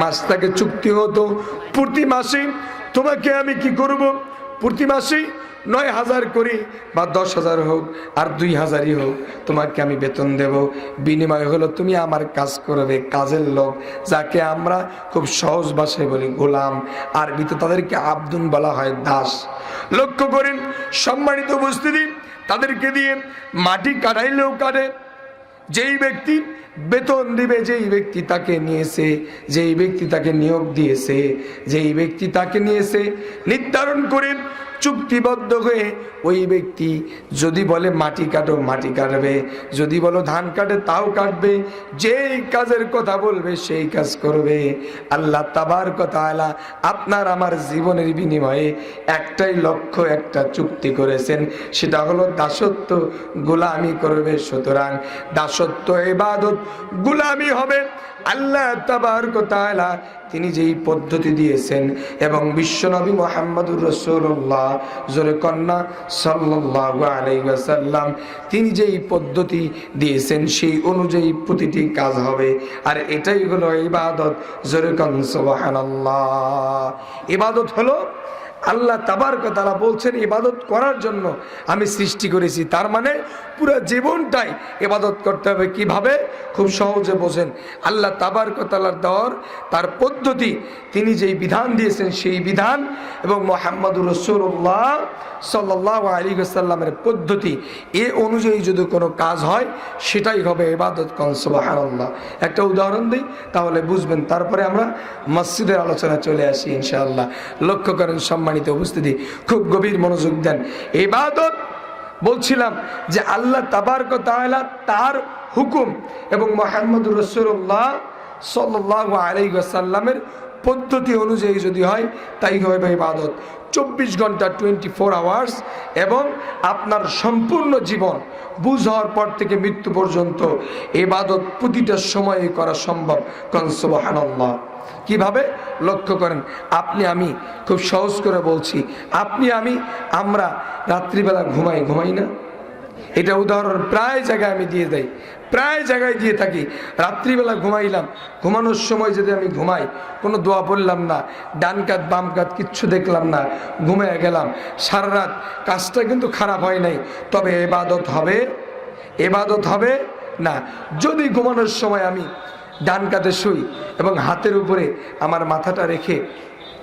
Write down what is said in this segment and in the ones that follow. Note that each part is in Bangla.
মাস থেকে চুক্তি হতো। প্রতি মাসে তোমাকে আমি কি করব? প্রতি মাসেই নয় হাজার করি বা দশ হাজার হোক আর দুই হাজারই হোক, তোমাকে আমি বেতন দেব। বিনিময় হলো তুমি আমার কাজ করবে, কাজের লোক, যাকে আমরা খুব সহজ ভাষায় বলি গোলাম। আরবিতে তাদেরকে আব্দুন বলা হয় দাস। লক্ষ্য করেন, সম্মানিত উপস্থিতি, তাদেরকে দিয়ে মাটি কাটাইলেও কাটে যেই ব্যক্তি বেতন দিবে, যেই ব্যক্তি তাকে নিয়েছে, যেই ব্যক্তি তাকে নিয়োগ দিয়েছে, যেই ব্যক্তি তাকে নিয়েছে, নির্ধারণ করে চুক্তিবদ্ধ হয়ে ওই ব্যক্তি যদি বলে মাটি কাটো, মাটি কাটবে। যদি বলো ধান কাটে, তাও কাটবে। যেই কাজের কথা বলবে, সেই কাজ করবে। আল্লাহ তাবার কথা আলা আপনার আমার জীবনের বিনিময়ে একটাই লক্ষ্য, একটা চুক্তি করেছেন। সেটা হলো দাসত্ব, গোলামি করবে। সুতরাং দাসত্ব এবাদত গোলামি হবে। আল্লাহ তাবার তাআলা তিনি যেই পদ্ধতি দিয়েছেন এবং বিশ্বনবী মোহাম্মদুর রসুল্লাহ জোরে কন্যা সাল্লাহ আলাইহি ওয়াসাল্লাম, তিনি যেই পদ্ধতি দিয়েছেন সেই অনুযায়ী প্রতিটি কাজ হবে। আর এটাই হলো ইবাদত, জোরে কন ইবাদত হলো আল্লাহ তাবার তারা বলছেন, ইবাদত করার জন্য আমি সৃষ্টি করেছি। তার মানে পুরো জীবনটাই ইবাদত করতে হবে। কীভাবে? খুব সহজে বোঝেন। আল্লাহ তাবার তালার দর, তার পদ্ধতি, তিনি যেই বিধান দিয়েছেন সেই বিধান এবং মোহাম্মদুর রসুল্লাহ সাল্লামের পদ্ধতি, এ অনুযায়ী যদি কোনো কাজ হয়, সেটাই হবে ইবাদত কনসবাহান্লাহ একটা উদাহরণ দিই, তাহলে বুঝবেন। তারপরে আমরা মসজিদের আলোচনা চলে আসি, ইনশাআল্লাহ। লক্ষ্য করেন সম্মানিত উপস্থিতি, খুব গভীর মনোযোগ দেন। এবাদত বলছিলাম যে আল্লাহ তাবার তাআলা তার হুকুম এবং মোহাম্মদুর রসুল্লাহ সাল্লাহ আলাই সাল্লামের পদ্ধতি অনুযায়ী যদি হয়, তাই হবে ইবাদত। চব্বিশ ঘণ্টা টোয়েন্টি ফোর আওয়ার্স এবং আপনার সম্পূর্ণ জীবন বুঝ হওয়ার পর থেকে মৃত্যু পর্যন্ত এবাদত প্রতিটা সময়ে করা সম্ভব। কনসবাহান্লাহ কীভাবে? লক্ষ্য করেন, আপনি আমি, খুব সহজ করে বলছি, আপনি আমি, আমরা রাত্রিবেলা ঘুমাই ঘুমাই না? এটা উদাহরণ প্রায় জায়গায় আমি দিয়ে দেই। প্রায় জায়গায় দিয়ে থাকি। রাত্রিবেলা ঘুমাইলাম। ঘুমানোর সময় যদি আমি ঘুমাই, কোনো দোয়া পড়লাম না, ডান কাত, বাম কাত, কিচ্ছু দেখলাম না, ঘুমিয়ে গেলাম। সারা রাত কাজটা কিন্তু খারাপ হয় নাই। তবে এবাদত হবে? এবাদত হবে? না। যদি ঘুমানোর সময় আমি ডান কাতে শুই এবং হাতের উপরে আমার মাথাটা রেখে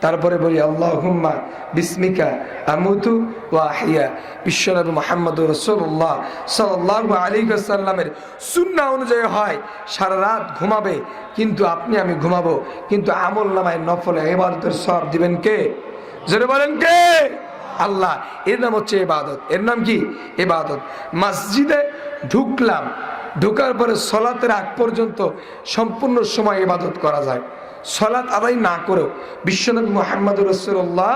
তারপরে বলি আল্লাহ হুম্মা বিস্মিকা আমুতু ওয়াহিয়া। বিশ্বনবী মোহাম্মদ রসুল্লাহ সাল্লাহ আলী সাল্লামের সুন্না অনুযায়ী হয়, সারা রাত ঘুমাবে, কিন্তু আপনি, আমি ঘুমাবো। কিন্তু আমল নামায় নফলে এবাদতের সব দিবেন কে? জোরে বলেন কে? আল্লাহ। এর নাম হচ্ছে এবাদত এর নাম কি? এবাদত মসজিদে ঢুকলাম, ঢুকার পরে সলাতের আগ পর্যন্ত সম্পূর্ণ সময় ইবাদত করা যায়। সলাৎ আদায় না করেও বিশ্বনবী মোহাম্মদ রসুল্লাহ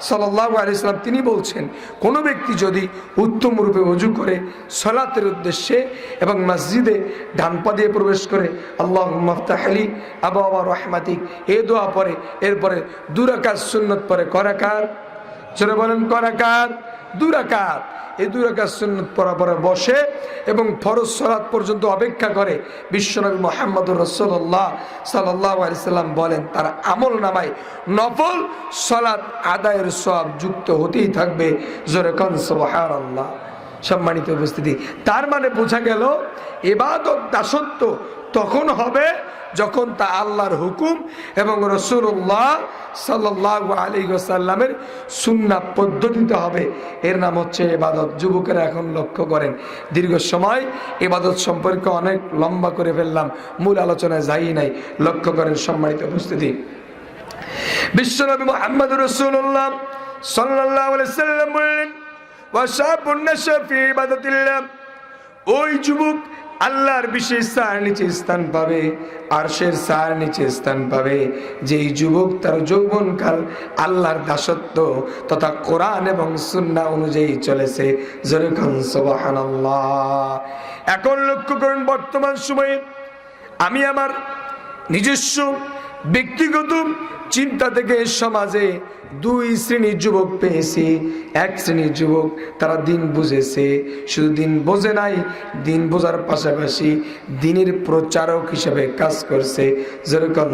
সাল্লাহ আলিয়াল্লাম তিনি বলছেন, কোনো ব্যক্তি যদি উত্তম রূপে অজু করে সলাতের উদ্দেশ্যে এবং মসজিদে ডান পা দিয়ে প্রবেশ করে আল্লাহ মফতাহালি আবা আবা রহমাতিক এ দোয়া পরে, এরপরে দুরাকাত সুন্নত পরে করাকার? চলে বলেন করাকার। দুরাকাত এই দুরাকাত সুন্নত পরা পরে বসে এবং ফরজ সলাৎ পর্যন্ত অপেক্ষা করে বিশ্বনবী মোহাম্মদ রসল্লাহ সাল্লাহ আলিয়াল্লাম বলেন, তার আমল নামায় নফল সলাৎ আদায়ের সব যুক্ত হতেই থাকবে। জোরে কন সবহার আল্লাহ সম্মানিত উপস্থিতি। তার মানে বোঝা গেল, এবাদত দাসত্ব তখন হবে যখন তা আল্লাহর হুকুম এবং রসুল্লাহ সাল্লাহ আলী সাল্লামের সুন্না পদ্ধতিতে হবে। এর নাম হচ্ছে এবাদত যুবকেরা এখন লক্ষ্য করেন, দীর্ঘ সময় এবাদত সম্পর্কে অনেক লম্বা করে ফেললাম, মূল আলোচনায় যাই নাই। লক্ষ্য করেন সম্মানিত উপস্থিতি। বিশ্বনবী মোহাম্মদ রসুল্লাহ সাল্লাহ সাল্লাম বললেন ওই যুবক আল্লাহর বিশেষ সার নিচে স্থান পাবে, আরশের সার নিচে স্থান পাবে। যেই যুবক তার যৌবনকাল আল্লাহর দাসত্ব তথা কোরআন এবং সুন্না অনুযায়ী চলেছে। এখন লক্ষ্য করুন বর্তমান সময়ে আমি আমার নিজস্ব, ব্যক্তিগত চিন্তা থেকে সমাজে দুই শ্রেণির যুবক পেয়েছি, এক শ্রেণির যুবক তারা দিন বুঝেছে, শুধু দিন বোঝে নাই, দিন বোঝার পাশাপাশি দিনের প্রচারক হিসেবে কাজ করছে। যেরকম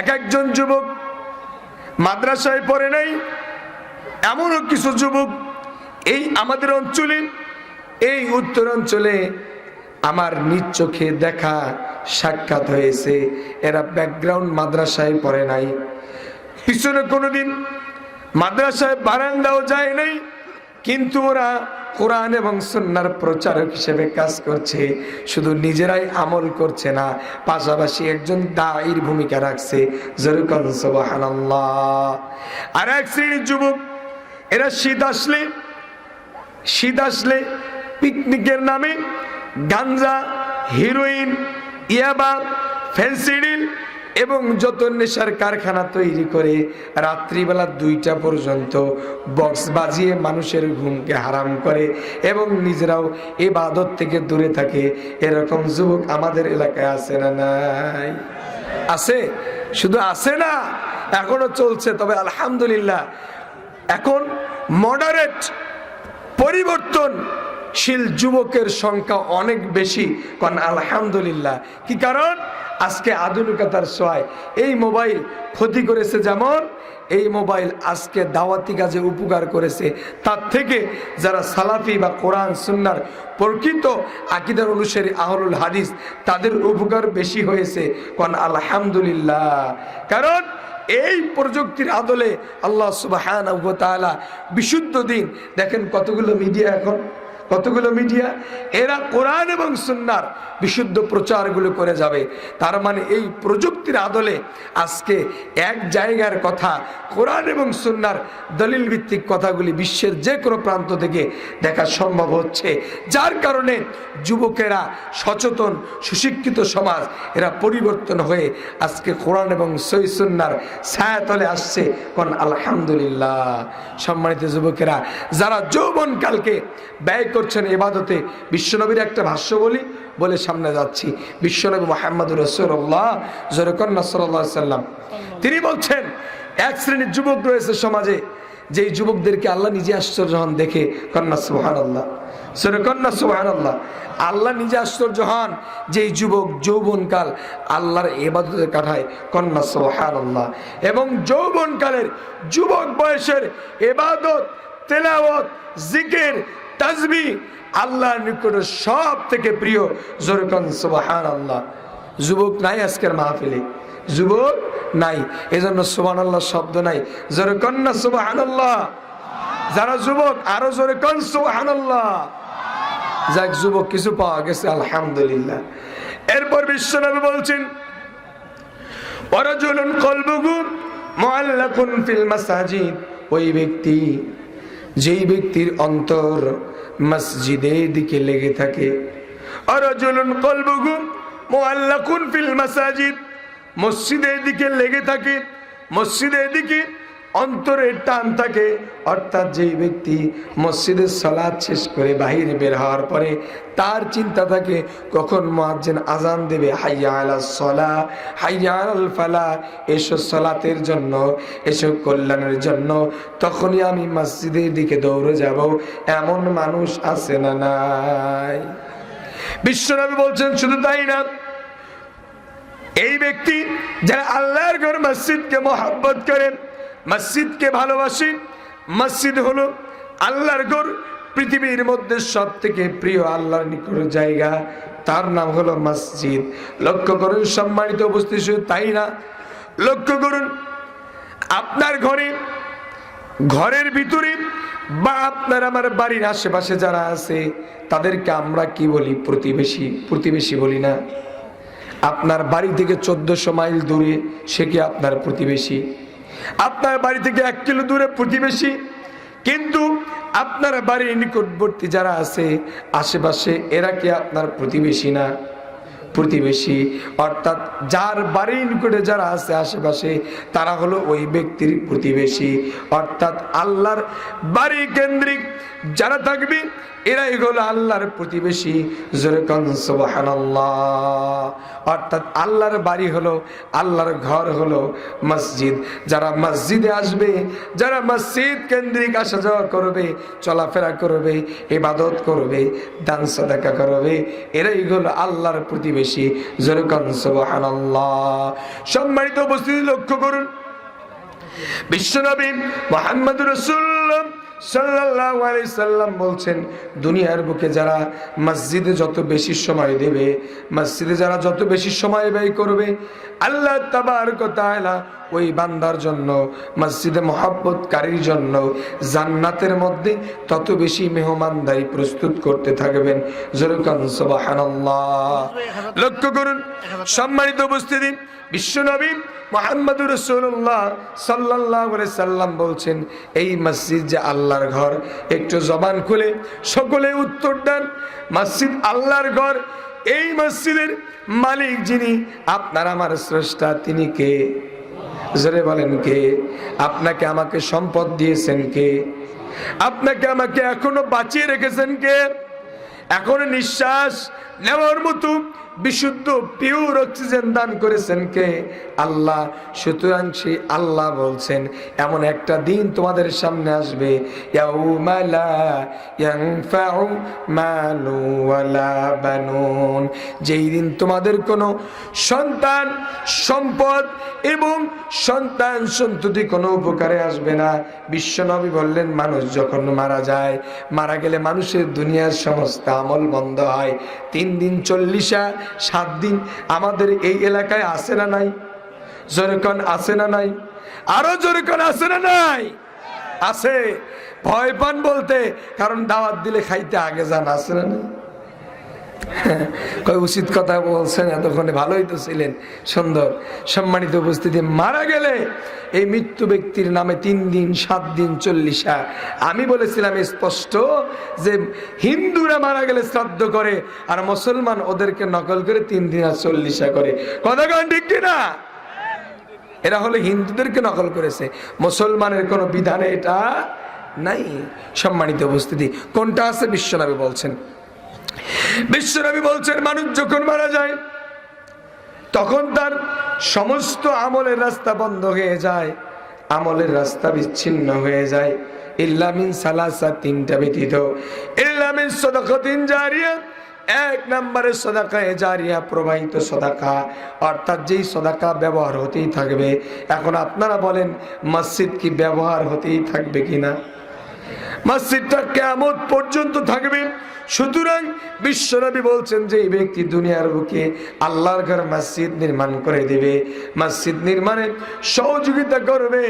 এক একজন যুবক মাদ্রাসায় পড়ে নাই, এমনও কিছু যুবক এই আমাদের অঞ্চলে, এই উত্তর অঞ্চলে আমার নিজ চোখে দেখা সাক্ষাৎ হয়েছে। এরা ব্যাকগ্রাউন্ড মাদ্রাসায় পড়ে নাই। পিছনে কোনোদিন মাদ্রাসায় বারান্দাও যায় নাই, কিন্তু ওরা কোরআন এবং সন্ন্যার প্রচারক হিসেবে কাজ করছে। শুধু নিজেরাই আমল করছে না, পাশাপাশি একজন দায়ের ভূমিকা রাখছে। আর এক শ্রেণির যুবক, এরা শীত আসলে শীত আসলে পিকনিকের নামে গাঞ্জা হিরোইন ইয়াবা, ফেন্সিডিল এবং যত নেশার কারখানা তৈরি করে রাত্রিবেলা দুইটা পর্যন্ত বক্স বাজিয়ে মানুষের ঘুমকে হারাম করে এবং নিজেরাও এ বাদত থেকে দূরে থাকে। এরকম যুবক আমাদের এলাকায় আছে না নাই? আছে? শুধু আছে না, এখনও চলছে। তবে আলহামদুলিল্লাহ, এখন মডারেট পরিবর্তনশীল যুবকের সংখ্যা অনেক বেশি, কারণ আলহামদুলিল্লাহ। কি কারণ? আজকে আধুনিকতার সহায়। এই মোবাইল ক্ষতি করেছে যেমন, এই মোবাইল আজকে দাওয়াতি কাজে উপকার করেছে। তার থেকে যারা সালাফি বা কোরআন, সুন্নার প্রকৃত আকিদার অনুসারী আহরুল হাদিস, তাদের উপকার বেশি হয়েছে, কারণ আলহামদুলিল্লাহ। কারণ এই প্রযুক্তির আদলে আল্লাহ সুবাহ বিশুদ্ধ দিন, দেখেন কতগুলো মিডিয়া এখন। কতগুলো মিডিয়া? এরা কোরআন এবং সুন্নার বিশুদ্ধ প্রচারগুলো করে যাবে। তার মানে এই প্রযুক্তির আদলে আজকে এক জায়গার কথা, কোরআন এবং সুন্নার দলিল ভিত্তিক কথাগুলি বিশ্বের যে কোনো প্রান্ত থেকে দেখা সম্ভব হচ্ছে। যার কারণে যুবকেরা সচেতন, সুশিক্ষিত সমাজ, এরা পরিবর্তন হয়ে আজকে কোরআন এবং সই সুন্নার ছায়াতলে আসছে। কোন আলহামদুলিল্লাহ। সম্মানিত যুবকেরা, যারা যৌবনকালকে ব্যয় করছেন এবাদতে বিশ্বনবীর একটা ভাষ্য বলি, বলে সামনে যাচ্ছি। বিশ্বনবী মোহাম্মদ রসুল্লাহ জরকন্না সাল্লাহ সাল্লাম, তিনি বলছেন, এক শ্রেণির যুবক রয়েছে সমাজে, যেই যুবকদেরকে আল্লাহ নিজে আশ্চর্য হন, দেখে কন্যা সুহান আল্লাহ কন্যা সুহান আল্লাহ আল্লাহ নিজে আশ্চর্য হন, যেই যুবক যৌবনকাল আল্লাহর এবাদতে কাটায়, কন্যা সুহান আল্লাহ এবং যৌবনকালের যুবক বয়সের এবাদত তেলাওয়াত, জিকির তাজবি আল্লাহর নিকট সব থেকে প্রিয়। জোরকন সুবাহান আল্লাহ যুবক নাই আজকের মাহফিলে। যুবক নাই। এজন্য সুবান আল্লাহ শব্দ নাই। জোরকন না সুবাহান আল্লাহ যারা যুবক, আরও জোরে কন সুবাহান আল্লাহ যাক, যুবক, কিছু পাওয়া গেছে, আলহামদুলিল্লাহ। এরপর বিশ্বনবী বলছেন ওরাজুলুন কলবুগু মুআল্লাকুন ফিল মাসাজিদ। ওই ব্যক্তি, যেই ব্যক্তির অন্তর মসজিদের দিকে লেগে থাকে। মসজিদের দিকে লেগে থাকে। মসজিদের দিকে অন্তরের টান থাকে। অর্থাৎ যেই ব্যক্তি মসজিদের সলাদ শেষ করে বাহিরে বের হওয়ার পরে তার চিন্তা থাকে, কখন মহাজ্জেন আজান দেবে? হাইয়া আলা সলা, হাইয়া আল ফালা এসব সলাতের জন্য এসব কল্যাণের জন্য, তখনই আমি মসজিদের দিকে দৌড়ে যাব। এমন মানুষ আছে না নাই? বিশ্বনবী বলছেন, শুধু তাই না, এই ব্যক্তি যারা আল্লাহর ঘর মসজিদকে মহাব্বত করেন মসজিদকে ভালোবাসি। মসজিদ হলো আল্লাহর ঘর, পৃথিবীর মধ্যে সব থেকে প্রিয় আল্লাহর নিকট জায়গা। তার নাম হলো মসজিদ। লক্ষ্য করুন, সম্মানিত উপস্থিত তাই না। লক্ষ্য করুন, আপনার ঘরে, ঘরের ভিতরে বা আপনার আমার বাড়ির আশেপাশে যারা আছে, তাদেরকে আমরা কি বলি? প্রতিবেশী প্রতিবেশী বলি না। আপনার বাড়ি থেকে চোদ্দশো মাইল দূরে সে কি আপনার প্রতিবেশী? আপনার বাড়ি থেকে এক কিলো দূরে প্রতিবেশী, কিন্তু আপনার বাড়ির নিকটবর্তী যারা আছে, আশেপাশে এরা কি আপনার প্রতিবেশী না? প্রতিবেশী, অর্থাৎ যার বাড়ির নিকটে যারা আছে, আশেপাশে তারা হলো ওই ব্যক্তির প্রতিবেশী। অর্থাৎ আল্লাহর বাড়ি কেন্দ্রিক যারা থাকবে এরাই হলো আল্লাহর প্রতিবেশী। অর্থাৎ আল্লাহর বাড়ি হলো, আল্লাহর ঘর হলো মসজিদ। যারা মসজিদে আসবে, যারা মসজিদ কেন্দ্রিক আসা যাওয়া করবে, চলাফেরা করবে, ইবাদত করবে, দান সাদাকা করবে, এরাই হলো আল্লাহর প্রতিবেশী। যেরকম সুবহানাল্লাহ। সম্মানিত উপস্থিতি লক্ষ্য করুন। বিশ্বনবী মোহাম্মদ রসুল্লাম সাল্লাম বলছেন, দুনিয়ার বুকে যারা মসজিদে যত বেশি সময় দেবে, মসজিদে যারা যত বেশি সময় ব্যয় করবে, আল্লাহ তাআলা ওই বান্দার জন্য, মসজিদে মহাব্বতকারীর জন্য জান্নাতের মধ্যে তত বেশি মেহমানদারি প্রস্তুত করতে থাকবেন। সুবহানাল্লাহ। লক্ষ্য করুন, সম্মানিত উপস্থিতি বিশ্বনবী মোহাম্মদ রসুল্লাহ সাল্লাহ সাল্লাম বলছেন, এই মসজিদ যে আল্লাহর ঘর, একটু জবান খুলে সকলে উত্তর দেন, মসজিদ আল্লাহর ঘর, এই মসজিদের মালিক যিনি, আপনার আমার স্রষ্টা, তিনি কে? জোরে বলেন, কে? আপনাকে আমাকে সম্পদ দিয়েছেন কে? আপনাকে আমাকে এখনও বাঁচিয়ে রেখেছেন কে? এখনও নিঃশ্বাস নেওয়ার মতো বিশুদ্ধ পিওর অক্সিজেন দান করেছেন কে? আল্লাহ। সুতরাং সেই আল্লাহ বলছেন, এমন একটা দিন তোমাদের সামনে আসবে। যেই দিন তোমাদের কোনো সন্তান সম্পদ এবং সন্তান সন্ততি কোনো উপকারে আসবে না। বিশ্বনবী বললেন, মানুষ যখন মারা যায়, মারা গেলে মানুষের দুনিয়ার সমস্ত আমল বন্ধ হয়। তিন দিন চল্লিশা সাত দিন আমাদের এই এলাকায় আসে না নাই? জোরেকন আসে না নাই? আরও জোরেকন আসে না নাই? আছে। ভয় পান বলতে, কারণ দাওয়াত দিলে খাইতে আগে যান আসে না নাই? উচিত কথা বলছেন, এতক্ষণে ভালোই তো ছিলেন, সুন্দর। সম্মানিত উপস্থিতি, মারা গেলে এই মৃত্যু ব্যক্তির নামে তিন দিন, সাত দিন চল্লিশা। আমি বলেছিলাম স্পষ্ট যে হিন্দুরা মারা গেলে শ্রাদ্ধ করে আর মুসলমান ওদেরকে নকল করে তিন দিন আর চল্লিশা করে। কথা কন ঠিক কিনা এরা হলো হিন্দুদেরকে নকল করেছে। মুসলমানের কোনো বিধানে এটা নাই। সম্মানিত উপস্থিতি, কোনটা আছে বিশ্বনবী বলছেন? বিশ্বনবী বলছেন, মানুষ যখন মারা যায়, তখন তার সমস্ত আমলের রাস্তা বন্ধ হয়ে যায়, আমলের রাস্তা বিচ্ছিন্ন হয়ে যায়। ইল্লামিন সালাসা তিনটা ব্যতীত। ইল্লামিন সদাকতিন জারিয়া। এক নম্বরের সদাকায় জারিয়া প্রবাহিত সদাকা। অর্থাৎ যেই সদাকা ব্যবহার হতেই থাকবে। এখন আপনারা বলেন, মসজিদ কি ব্যবহার হতেই থাকবে কিনা? মসজিদটা কেমন পর্যন্ত থাকবে। সুতরাং বিশ্বনবী বলছেন যে, এই ব্যক্তি দুনিয়ার বুকে আল্লাহর ঘর মসজিদ নির্মাণ করে মসজিদ নির্মাণে সহযোগিতা করবে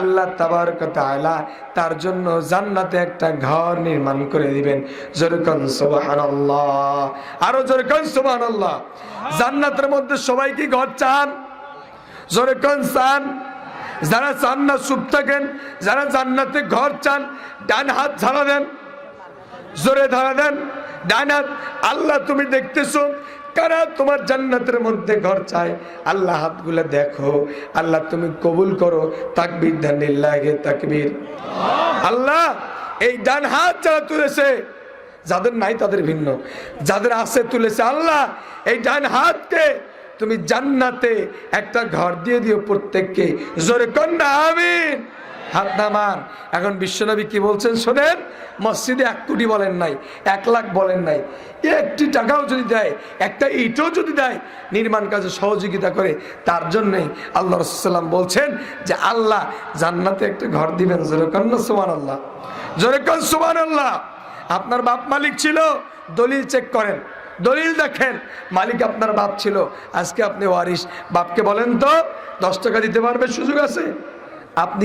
আল্লাহ তাবার কথা আলা তার জন্য জান্নাতে একটা ঘর নির্মাণ করে দিবেন। যেরকম সোবাহান আরও যেরকম সোবাহান জান্নাতের মধ্যে সবাই কি ঘর চান? যেরকম চান? যারা চান না চুপ থাকেন, যারা জান্নাতে ঘর চান, ডান হাত ঝাড়া দেন, জোরে ধারা দেন, ডান হাত, আল্লাহ তুমি দেখতেছো, কারা তোমার জান্নাতের মধ্যে ঘর চায়? আল্লাহ হাতগুলো দেখো, আল্লাহ তুমি কবুল করো, তাকবির ধানিল্লাহে তাকবির। আল্লাহ, এই ডান হাত যারা তুলেছে, যাদের নাই তাদের ভিন্ন, যাদের আছে তুলেছে আল্লাহ, এই ডান হাতকে তুমি জান্নাতে একটা ঘর দিয়ে দিও প্রত্যেককে। জোরে কন্যা আমিন। হাত এখন বিশ্বনবী কি বলছেন শোনেন, মসজিদে এক কোটি বলেন নাই, এক লাখ বলেন নাই। একটি টাকাও যদি দেয়, একটা ইটও যদি দেয়, নির্মাণ কাজে সহযোগিতা করে, তার জন্যই আল্লাহ রসাল্লাম বলছেন যে আল্লাহ জান্নাতে একটা ঘর দিবেন। জোরেকন্যা সোমান আল্লাহ জোরেকন সোমান আল্লাহ আপনার বাপ মালিক ছিল, দলিল চেক করেন। দলিল দেখেন। মালিক আপনার বাপ ছিল। আজকে আপনি ওয়ারিস বাপকে বলেন তো, দশ টাকা দিতে পারবে সুযোগ আছে? আপনি